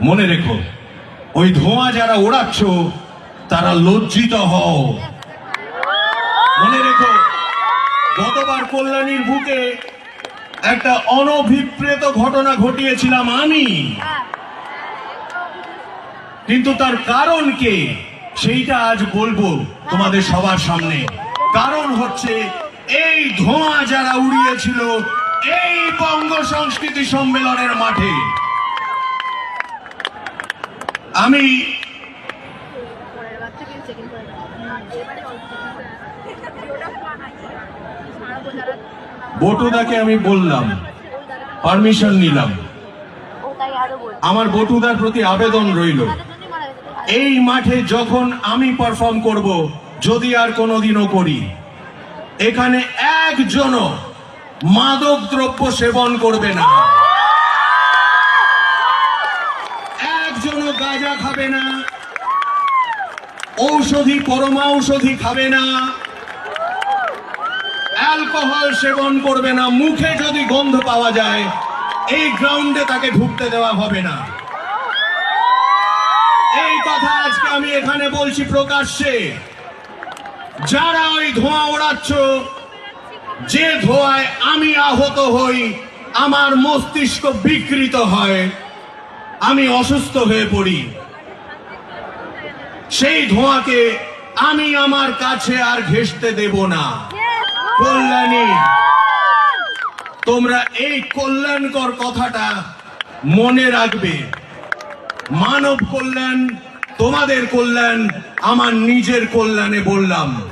মনে রেখো, ওই ধোঁয়া যারা ওড়াচ্ছ, তারা লজ্জিত হও। মনে রেখো, গতবার কল্যাণীর বুকে একটা অনভিপ্রেত ঘটনা ঘটিয়েছিলাম আমি। কিন্তু তার কারণ কে, সেইটা আজ বলব তোমাদের সবার সামনে। কারণ হচ্ছে, এই ধোঁয়া যারা উড়িয়েছিল, এই বঙ্গ সংস্কৃতি সম্মেলনের মাঠে যারা বটুদাকে আমি বললাম, পারমিশন নিলাম আমার বটুদার প্রতি আবেদন রইল। এই মাঠে যখন আমি পারফর্ম করব, যদি আর কোনোদিনও করি, এখানে একজনও মাদক দ্রব্য সেবন করবে না গাঁজা খাবে না। ঔষধি পরমাঔষধি খাবে না। অ্যালকোহল সেবন করবে না। মুখে যদি গন্ধ পাওয়া যায়, এই গ্রাউন্ডে তাকে ঢুকতে দেওয়া হবে না। এই কথা আজকে আমি এখানে বলছি প্রকাশ্যে। যারা ওই ধোঁয়া ওড়াচ্ছ, যে ধোঁয়ায় আমি আহত হই, আমার মস্তিষ্ক বিকৃত হয়। আমি অসুস্থ হয়ে পড়ি। সেই ধোঁয়াকে আমি আমার কাছে আর ঘেসতে দেব না। কল্যাণী, তোমরা এই কল্যাণকর কথাটা মনে রাখবে। মানব কল্যাণ, তোমাদের কল্যাণ, আমার নিজের কল্যাণে বললাম।